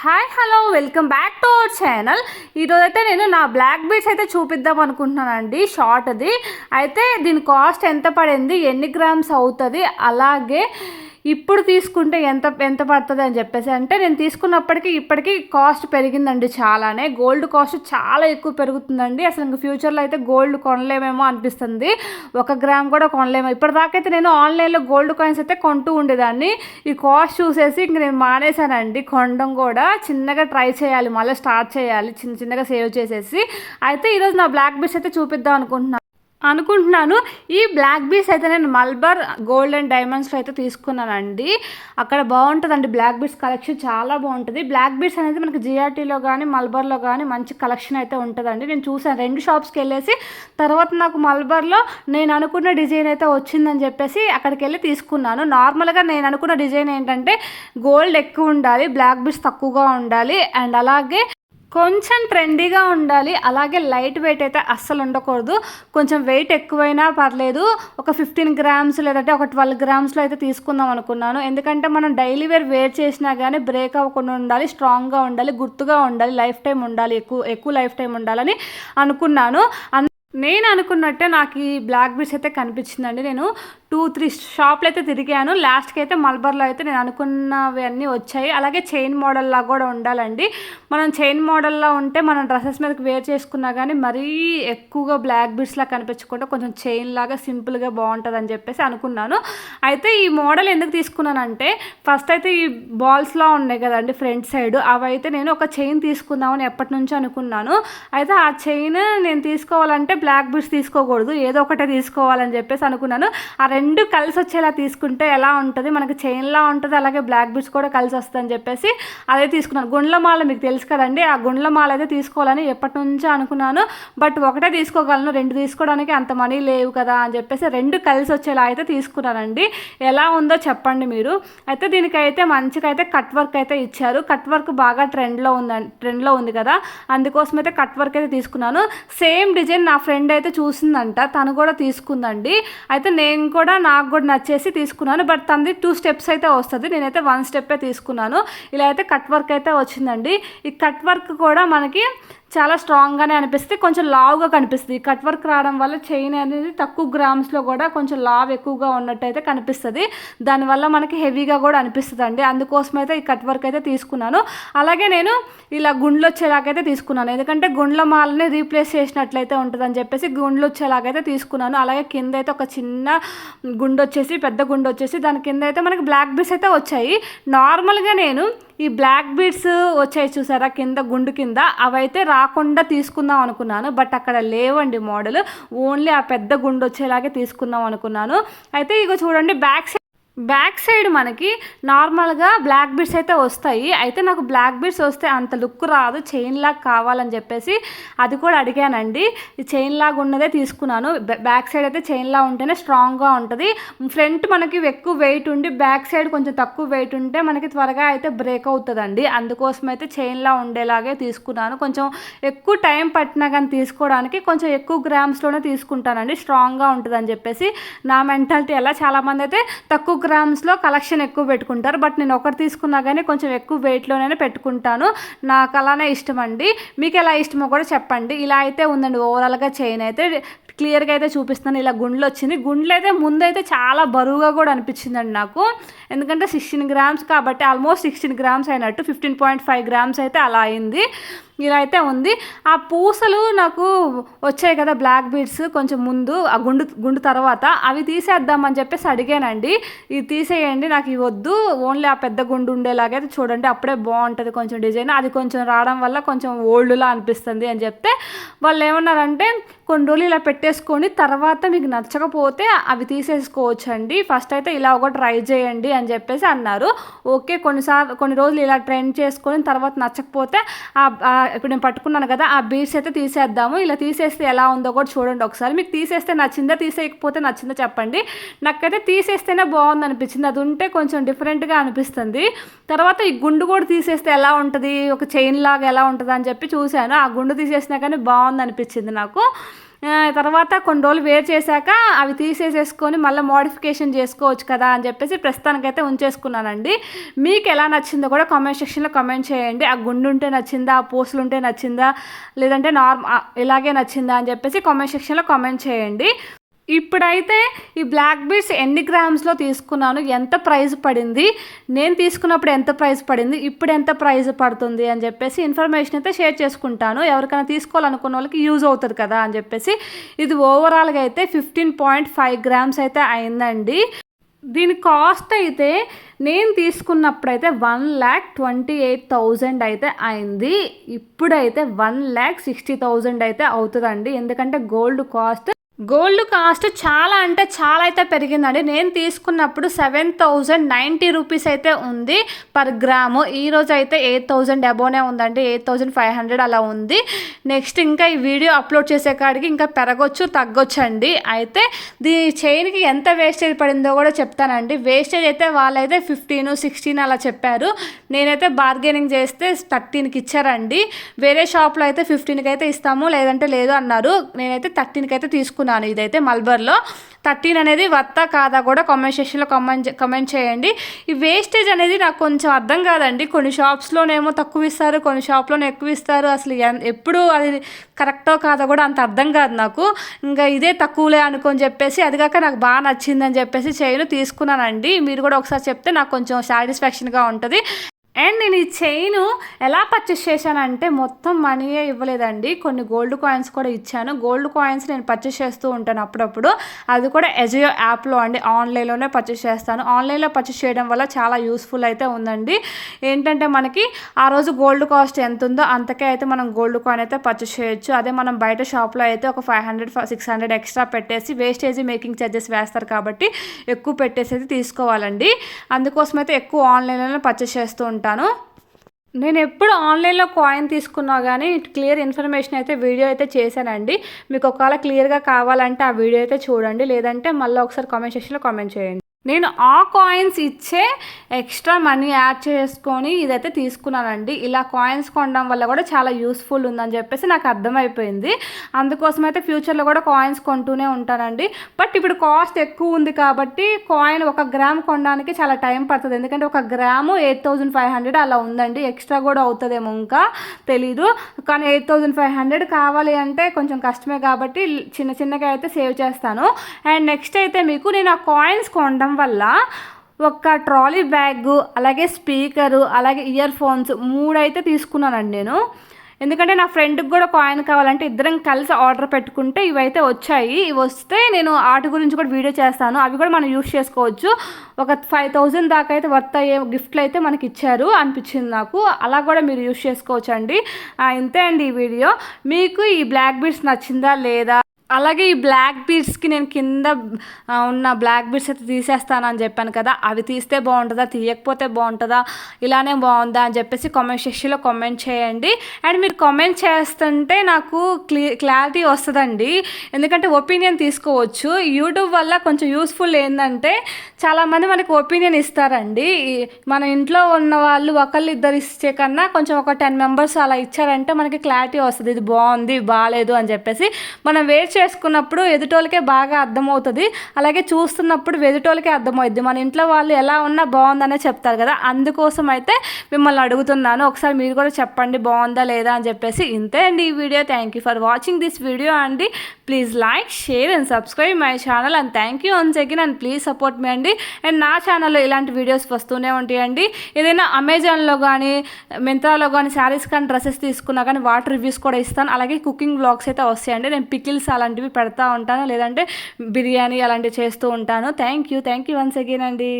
Hi hello welcome back to our channel. ఈరోజైతే నేను నా బ్లాక్ బీట్స్ అయితే చూపిద్దాం అనుకుంటున్నానండి షార్ట్ అది అయితే దీని కాస్ట్ ఎంత పడింది ఎన్ని గ్రామ్స్ అవుతుంది అలాగే ఇప్పుడు తీసుకుంటే ఎంత ఎంత పడుతుంది అని చెప్పేసి అంటే నేను తీసుకున్నప్పటికీ ఇప్పటికీ కాస్ట్ పెరిగిందండి చాలానే. గోల్డ్ కాస్ట్ చాలా ఎక్కువ పెరుగుతుందండి. అసలు ఇంక ఫ్యూచర్లో అయితే గోల్డ్ కొనలేమేమో అనిపిస్తుంది. ఒక గ్రామ్ కూడా కొనలేమో. ఇప్పటిదాకైతే నేను ఆన్లైన్లో గోల్డ్ కాయిన్స్ అయితే కొంటూ ఉండేదాన్ని. ఈ కాస్ట్ చూసేసి ఇంక నేను మానేశానండి. కొనడం కూడా చిన్నగా ట్రై చేయాలి. మళ్ళీ స్టార్ట్ చేయాలి. చిన్న చిన్నగా సేవ్ చేసేసి. అయితే ఈరోజు నా బ్లాక్ బీస్ అయితే చూపిద్దాం అనుకుంటున్నాను. అనుకుంటున్నాను. ఈ బ్లాక్ బీస్ అయితే నేను మల్బర్ గోల్డ్ అండ్ డైమండ్స్లో అయితే తీసుకున్నానండి. అక్కడ బాగుంటుందండి బ్లాక్ బీట్స్ కలెక్షన్ చాలా బాగుంటుంది. బ్లాక్ బీట్స్ అనేది మనకి జిఆర్టీలో కానీ మల్బర్లో కానీ మంచి కలెక్షన్ అయితే ఉంటుందండి. నేను చూసాను రెండు షాప్స్కి వెళ్ళేసి. తర్వాత నాకు మల్బర్లో నేను అనుకున్న డిజైన్ అయితే వచ్చిందని చెప్పేసి అక్కడికి వెళ్ళి తీసుకున్నాను. నార్మల్గా నేను అనుకున్న డిజైన్ ఏంటంటే గోల్డ్ ఎక్కువ ఉండాలి బ్లాక్ బీట్స్ తక్కువగా ఉండాలి. అండ్ అలాగే కొంచెం ట్రెండీగా ఉండాలి. అలాగే లైట్ వెయిట్ అయితే అస్సలు ఉండకూడదు. కొంచెం వెయిట్ ఎక్కువైనా పర్లేదు. ఒక ఫిఫ్టీన్ గ్రామ్స్ లేదంటే ఒక ట్వెల్వ్ గ్రామ్స్లో అయితే తీసుకుందాం అనుకున్నాను. ఎందుకంటే మనం డైలీ వేర్ వేర్ చేసినా కానీ బ్రేక్ అవ్వకుండా ఉండాలి స్ట్రాంగ్గా ఉండాలి గుర్తుగా ఉండాలి లైఫ్ టైం ఉండాలి ఎక్కువ ఎక్కువ లైఫ్ టైం ఉండాలని అనుకున్నాను. నేను అనుకున్నట్టే నాకు ఈ బ్లాక్ బీడ్స్ అయితే కనిపించిందండి. నేను టూ త్రీ షాప్లు అయితే తిరిగాను. లాస్ట్కి అయితే మల్బర్లో అయితే నేను అనుకున్నవి అన్నీ వచ్చాయి. అలాగే చైన్ మోడల్లా కూడా ఉండాలండి. మనం చైన్ మోడల్లో ఉంటే మనం డ్రెస్సెస్ మీదకి వేర్ చేసుకున్నా కానీ మరీ ఎక్కువగా బ్లాక్ బీడ్స్లా కనిపించకుండా కొంచెం చైన్ లాగా సింపుల్గా బాగుంటుంది అని చెప్పేసి అనుకున్నాను. అయితే ఈ మోడల్ ఎందుకు తీసుకున్నానంటే ఫస్ట్ అయితే ఈ బాల్స్లా ఉన్నాయి కదండి ఫ్రంట్ సైడ్. అవి అయితే నేను ఒక చైన్ తీసుకుందామని ఎప్పటి నుంచో అనుకున్నాను. అయితే ఆ చైన్ నేను తీసుకోవాలంటే బ్లాక్ బీడ్స్ తీసుకోకూడదు. ఏదో ఒకటే తీసుకోవాలని చెప్పేసి అనుకున్నాను. ఆ రెండు కలిసి వచ్చేలా తీసుకుంటే ఎలా ఉంటుంది? మనకి చైన్లా ఉంటుంది అలాగే బ్లాక్ బీడ్స్ కూడా కలిసి వస్తుందని చెప్పేసి అదే తీసుకున్నాను. గుండ్లమాల మీకు తెలుసు కదండి ఆ గుండ్లమాల అయితే తీసుకోవాలని ఎప్పటి నుంచో అనుకున్నాను. బట్ ఒకటే తీసుకోగలను రెండు తీసుకోవడానికి అంత మనీ లేవు కదా అని చెప్పేసి రెండు కలిసి వచ్చేలా అయితే తీసుకున్నానండి. ఎలా ఉందో చెప్పండి మీరు. అయితే దీనికైతే మంచిగా అయితే కట్ వర్క్ అయితే ఇచ్చారు. కట్ వర్క్ బాగా ట్రెండ్లో ఉందండి ట్రెండ్లో ఉంది కదా. అందుకోసం అయితే కట్ వర్క్ అయితే తీసుకున్నాను. సేమ్ డిజైన్ నా ఫ్రెండ్ అయితే చూసిందంట తను కూడా తీసుకుందండి. అయితే నేను కూడా నాకు కూడా నచ్చేసి తీసుకున్నాను. బట్ తనది టూ స్టెప్స్ అయితే వస్తుంది. నేనైతే వన్ స్టెప్పే తీసుకున్నాను. ఇలా అయితే కట్ వర్క్ అయితే వచ్చిందండి. ఈ కట్ వర్క్ కూడా మనకి చాలా స్ట్రాంగ్గానే అనిపిస్తుంది కొంచెం లావుగా కనిపిస్తుంది. కట్ వర్క్ రావడం వల్ల చైన్ అనేది తక్కువ గ్రామ్స్లో కూడా కొంచెం లావ్ ఎక్కువగా ఉన్నట్టయితే కనిపిస్తుంది. దానివల్ల మనకి హెవీగా కూడా అనిపిస్తుంది అండి అందుకోసం అయితే ఈ కట్ వర్క్ అయితే తీసుకున్నాను. అలాగే నేను ఇలా గుండ్లు వచ్చేలాగైతే తీసుకున్నాను. ఎందుకంటే గుండ్ల మాలని రీప్లేస్ చేసినట్లయితే ఉంటుందని చెప్పేసి గుండ్లు వచ్చేలాగైతే తీసుకున్నాను. అలాగే కింద అయితే ఒక చిన్న గుండు వచ్చేసి పెద్ద గుండు వచ్చేసి దాని కింద అయితే మనకి బ్లాక్ బీస్ అయితే వచ్చాయి. నార్మల్గా నేను ఈ బ్లాక్ బీడ్స్ వచ్చాయి చూసారా? కింద గుండు కింద. అవైతే రాకుండా తీసుకుందాం అనుకున్నాను. బట్ అక్కడ లేవండి మోడల్. ఓన్లీ ఆ పెద్ద గుండు వచ్చేలాగే తీసుకుందాం అనుకున్నాను. అయితే ఇక చూడండి బ్యాక్ సైడ్ బ్యాక్ సైడ్ మనకి నార్మల్గా బ్లాక్ బీడ్స్ అయితే వస్తాయి. అయితే నాకు బ్లాక్ బీడ్స్ వస్తే అంత లుక్ రాదు. చైన్ లాగా కావాలని చెప్పేసి అది కూడా అడిగానండి. చైన్ లాగా ఉన్నదే తీసుకున్నాను. బ్యాక్ సైడ్ అయితే చైన్ లాగ్ ఉంటేనే స్ట్రాంగ్గా ఉంటుంది. ఫ్రంట్ మనకి ఎక్కువ వెయిట్ ఉండి బ్యాక్ సైడ్ కొంచెం తక్కువ వెయిట్ ఉంటే మనకి త్వరగా అయితే బ్రేక్ అవుతుందండి. అందుకోసం అయితే చైన్లా ఉండేలాగే తీసుకున్నాను. కొంచెం ఎక్కువ టైం పట్టినా కానీ తీసుకోవడానికి కొంచెం ఎక్కువ గ్రామ్స్లోనే తీసుకుంటానండి. స్ట్రాంగ్గా ఉంటుందని చెప్పేసి నా మెంటాలిటీ ఎలా చాలామంది అయితే తక్కువ గ్రామ్స్లో కలెక్షన్ ఎక్కువ పెట్టుకుంటారు. బట్ నేను ఒకటి తీసుకున్నా కానీ కొంచెం ఎక్కువ వెయిట్లోనే పెట్టుకుంటాను. నాకు అలానే ఇష్టం అండి. మీకు ఎలా ఇష్టమో కూడా చెప్పండి. ఇలా అయితే ఉందండి. ఓవరాల్గా చైన్ అయితే క్లియర్గా అయితే చూపిస్తాను. ఇలా గుండ్లు వచ్చింది. గుండ్లు అయితే ముందైతే చాలా బరువుగా కూడా అనిపించిందండి నాకు. ఎందుకంటే సిక్స్టీన్ గ్రామ్స్ కాబట్టి ఆల్మోస్ట్ సిక్స్టీన్ గ్రామ్స్ అయినట్టు ఫిఫ్టీన్ పాయింట్ ఫైవ్ గ్రామ్స్ అయితే అలా అయింది. ఇలా అయితే ఉంది. ఆ పూసలు నాకు వచ్చాయి కదా బ్లాక్ బీడ్స్ కొంచెం ముందు ఆ గుండు గుండు తర్వాత. అవి తీసేద్దామని చెప్పేసి అడిగానండి. ఇది తీసేయండి నాకు ఇవి వద్దు. ఓన్లీ ఆ పెద్ద గుండు ఉండేలాగైతే చూడండి. అప్పుడే బాగుంటుంది కొంచెం డిజైన్. అది కొంచెం రావడం వల్ల కొంచెం ఓల్డ్లా అనిపిస్తుంది అని చెప్తే వాళ్ళు ఏమన్నారంటే కొన్ని రోజులు ఇలా పెట్టేసుకొని తర్వాత మీకు నచ్చకపోతే అవి తీసేసుకోవచ్చు అండి ఫస్ట్ అయితే ఇలా ఒక ట్రై చేయండి అని చెప్పేసి అన్నారు. ఓకే కొన్నిసార్లు కొన్ని రోజులు ఇలా ట్రైన్ చేసుకొని తర్వాత నచ్చకపోతే ఇప్పుడు నేను పట్టుకున్నాను కదా ఆ బీడ్స్ అయితే తీసేద్దాము. ఇలా తీసేస్తే ఎలా ఉందో కూడా చూడండి ఒకసారి. మీకు తీసేస్తే నచ్చిందా తీసేయకపోతే నచ్చిందో చెప్పండి. నాకైతే తీసేస్తేనే బాగుంది అనిపించింది. అది ఉంటే కొంచెం డిఫరెంట్గా అనిపిస్తుంది. తర్వాత ఈ గుండు కూడా తీసేస్తే ఎలా ఉంటుంది? ఒక చైన్ లాగా ఎలా ఉంటుంది అని చెప్పి చూశాను. ఆ గుండు తీసేసినా కానీ బాగుంది అనిపించింది నాకు. తర్వాత కొన్ని రోజులు వేర్ చేశాక అవి తీసేసేసుకొని మళ్ళీ మోడిఫికేషన్ చేసుకోవచ్చు కదా అని చెప్పేసి ప్రస్తుతానికైతే ఉంచేసుకున్నానండి. మీకు ఎలా నచ్చిందో కూడా కామెంట్ సెక్షన్లో కామెంట్ చేయండి. ఆ గుండు ఉంటే నచ్చిందా? ఆ పూసలు ఉంటే నచ్చిందా? లేదంటే నార్మ్ ఇలాగే నచ్చిందా అని చెప్పేసి కామెంట్ సెక్షన్లో కామెంట్ చేయండి. ఇప్పుడైతే ఈ బ్లాక్ బీడ్స్ ఎన్ని గ్రామ్స్లో తీసుకున్నాను? ఎంత ప్రైస్ పడింది? నేను తీసుకున్నప్పుడు ఎంత ప్రైస్ పడింది? ఇప్పుడు ఎంత ప్రైస్ పడుతుంది? అని చెప్పేసి ఇన్ఫర్మేషన్ అయితే షేర్ చేసుకుంటాను. ఎవరికైనా తీసుకోవాలనుకున్న వాళ్ళకి యూజ్ అవుతుంది కదా అని చెప్పేసి. ఇది ఓవరాల్గా అయితే ఫిఫ్టీన్ పాయింట్ ఫైవ్ గ్రామ్స్ అయితే అయిందండి. దీని కాస్ట్ అయితే నేను తీసుకున్నప్పుడైతే one lakh twenty eight thousand అయితే అయింది. ఇప్పుడైతే వన్ ల్యాక్ సిక్స్టీ థౌజండ్ అయితే అవుతుందండి. ఎందుకంటే గోల్డ్ కాస్ట్ గోల్డ్ కాస్ట్ చాలా అంటే చాలా అయితే పెరిగిందండి. నేను తీసుకున్నప్పుడు సెవెన్ థౌజండ్ నైంటీ రూపీస్ అయితే ఉంది పర్ గ్రాము. ఈ రోజు అయితే ఎయిట్ థౌజండ్ అబోనే ఉందండి. ఎయిట్ థౌజండ్ ఫైవ్ హండ్రెడ్ అలా ఉంది. నెక్స్ట్ ఇంకా ఈ వీడియో అప్లోడ్ చేసే కాడికి ఇంకా పెరగొచ్చు తగ్గొచ్చు అండి అయితే దీని చైన్కి ఎంత వేస్టేజ్ పడిందో కూడా చెప్తానండి. వేస్టేజ్ అయితే వాళ్ళైతే ఫిఫ్టీన్ సిక్స్టీన్ అలా చెప్పారు. నేనైతే బార్గెనింగ్ చేస్తే థర్టీన్కి ఇచ్చారండి. వేరే షాప్లో అయితే ఫిఫ్టీన్కి అయితే ఇస్తాము లేదంటే లేదు అన్నారు. నేనైతే థర్టీన్కి అయితే తీసుకున్నాను. ఇదైతే మల్బర్లో. థర్టీన్ అనేది వత్తా కాదా కూడా కామెంట్ సెక్షన్లో కమెంట్ కమెంట్ చేయండి. ఈ వేస్టేజ్ అనేది నాకు కొంచెం అర్థం కాదండి. కొన్ని షాప్స్లోనేమో తక్కువ ఇస్తారు కొన్ని షాప్లోనే ఎక్కువ ఇస్తారు. అసలు ఎన్- ఎప్పుడు అది కరెక్టో కాదో కూడా అంత అర్థం కాదు నాకు. ఇంకా ఇదే తక్కువలే అనుకొని చెప్పేసి అది కాక నాకు బాగా నచ్చిందని చెప్పేసి చేయను తీసుకున్నానండి. మీరు కూడా ఒకసారి చెప్తే నాకు కొంచెం సాటిస్ఫాక్షన్గా ఉంటుంది. అండ్ నేను ఈ చైన్ ఎలా పర్చేస్ చేశానంటే మొత్తం మనీయే ఇవ్వలేదండి. కొన్ని గోల్డ్ కాయిన్స్ కూడా ఇచ్చాను. గోల్డ్ కాయిన్స్ నేను పర్చేస్ చేస్తూ ఉంటాను అప్పుడప్పుడు. అది కూడా ఎజియో యాప్లో అండి. ఆన్లైన్లోనే పర్చేస్ చేస్తాను. ఆన్లైన్లో పర్చేస్ చేయడం వల్ల చాలా యూస్ఫుల్ అయితే ఉందండి. ఏంటంటే మనకి ఆ రోజు గోల్డ్ కాస్ట్ ఎంత ఉందో అంతకే అయితే మనం గోల్డ్ కాయిన్ అయితే పర్చేస్ చేయొచ్చు. అదే మనం బయట షాప్లో అయితే ఒక five hundred six hundred extra పెట్టేసి వేస్టేజ్ మేకింగ్ ఛార్జెస్ వేస్తారు కాబట్టి ఎక్కువ పెట్టేసి అయితే తీసుకోవాలండి. అందుకోసం అయితే ఎక్కువ ఆన్లైన్లోనే పర్చేస్ చేస్తూ ఉంటాను. నేను ఎప్పుడు ఆన్లైన్లో కాయిన్ తీసుకున్నా కానీ క్లియర్ ఇన్ఫర్మేషన్ అయితే వీడియో అయితే చేశానండి. మీకు ఒకవేళ క్లియర్గా కావాలంటే ఆ వీడియో అయితే చూడండి. లేదంటే మళ్ళీ ఒకసారి కామెంట్ సెక్షన్లో కామెంట్ చేయండి. నేను ఆ కాయిన్స్ ఇచ్చే ఎక్స్ట్రా మనీ యాడ్ చేసుకొని ఇదైతే తీసుకున్నానండి. ఇలా కాయిన్స్ కొనడం వల్ల కూడా చాలా యూస్ఫుల్ ఉందని చెప్పేసి నాకు అర్థమైపోయింది. అందుకోసం అయితే ఫ్యూచర్లో కూడా కాయిన్స్ కొంటూనే ఉంటానండి. బట్ ఇప్పుడు కాస్ట్ ఎక్కువ ఉంది కాబట్టి కాయిన్ ఒక గ్రామ్ కొనడానికి చాలా టైం పడుతుంది. ఎందుకంటే ఒక gram eight thousand five hundred అలా ఉందండి. ఎక్స్ట్రా కూడా అవుతుందేమో ఇంకా తెలీదు. కానీ ఎయిట్ థౌజండ్ ఫైవ్ హండ్రెడ్ కావాలి అంటే కొంచెం కష్టమే కాబట్టి చిన్న చిన్నగా అయితే సేవ్ చేస్తాను. అండ్ నెక్స్ట్ అయితే మీకు నేను ఆ కాయిన్స్ కొనడం వల్ల ఒక ట్రాలీ బ్యాగ్ అలాగే స్పీకరు అలాగే ఇయర్ ఫోన్స్ మూడైతే తీసుకున్నానండి నేను. ఎందుకంటే నా ఫ్రెండ్కి కూడా కాయిన్ కావాలంటే ఇద్దరం కలిసి ఆర్డర్ పెట్టుకుంటే ఇవైతే వచ్చాయి. ఇవి వస్తే నేను వాటి గురించి కూడా వీడియో చేస్తాను. అవి కూడా మనం యూస్ చేసుకోవచ్చు. ఒక ఫైవ్ థౌజండ్ దాకా అయితే వర్త్ అయ్యే గిఫ్ట్లు అయితే మనకి ఇచ్చారు అనిపించింది నాకు. అలా కూడా మీరు యూస్ చేసుకోవచ్చు అండి ఇంతే అండి ఈ వీడియో. మీకు ఈ బ్లాక్ బీడ్స్ నచ్చిందా లేదా అలాగే ఈ బ్లాక్ బీడ్స్కి నేను కింద ఉన్న బ్లాక్ బీడ్స్ అయితే తీసేస్తానని చెప్పాను కదా అవి తీస్తే బాగుంటుందా తీయకపోతే బాగుంటుందా ఇలానే బాగుందా అని చెప్పేసి కామెంట్ సెక్షన్లో కామెంట్ చేయండి. అండ్ మీరు కామెంట్ చేస్తుంటే నాకు క్లీ క్లారిటీ వస్తుందండి. ఎందుకంటే ఒపీనియన్ తీసుకోవచ్చు. యూట్యూబ్ వల్ల కొంచెం యూస్ఫుల్ ఏంటంటే చాలామంది మనకి ఒపీనియన్ ఇస్తారండి. మన ఇంట్లో ఉన్న వాళ్ళు ఒకళ్ళు ఇద్దరు ఇచ్చే కన్నా కొంచెం ఒక టెన్ మెంబర్స్ అలా ఇచ్చారంటే మనకి క్లారిటీ వస్తుంది. ఇది బాగుంది బాగాలేదు అని చెప్పేసి మనం వేట్ చేసుకున్నప్పుడు ఎదుటోళ్ళకే బాగా అర్థమవుతుంది. అలాగే చూస్తున్నప్పుడు ఎదుటోళ్ళకే అర్థమవుద్ది. మన ఇంట్లో వాళ్ళు ఎలా ఉన్నా బాగుందనే చెప్తారు కదా. అందుకోసం అయితే మిమ్మల్ని అడుగుతున్నాను. ఒకసారి మీరు కూడా చెప్పండి బాగుందా లేదా అని చెప్పేసి. ఇంతే అండి ఈ video. Thank you for watching this video అండి. Please like share and subscribe my channel and thank you once again and please support మీ అండి. అండ్ నా ఛానల్లో ఇలాంటి వీడియోస్ వస్తూనే ఉంటాయండి. ఏదైనా అమెజాన్లో కానీ మింత్రాలో కానీ శారీస్ కానీ డ్రెస్సెస్ తీసుకున్నా కానీ వాటర్ రివ్యూస్ కూడా ఇస్తాను. అలాగే కుకింగ్ బ్లాగ్స్ అయితే వస్తాయండి. నేను పికిల్స్ అలాంటివి పెడతా ఉంటాను. లేదంటే బిర్యానీ అలాంటివి చేస్తూ ఉంటాను. Thank you thank you once again అండి.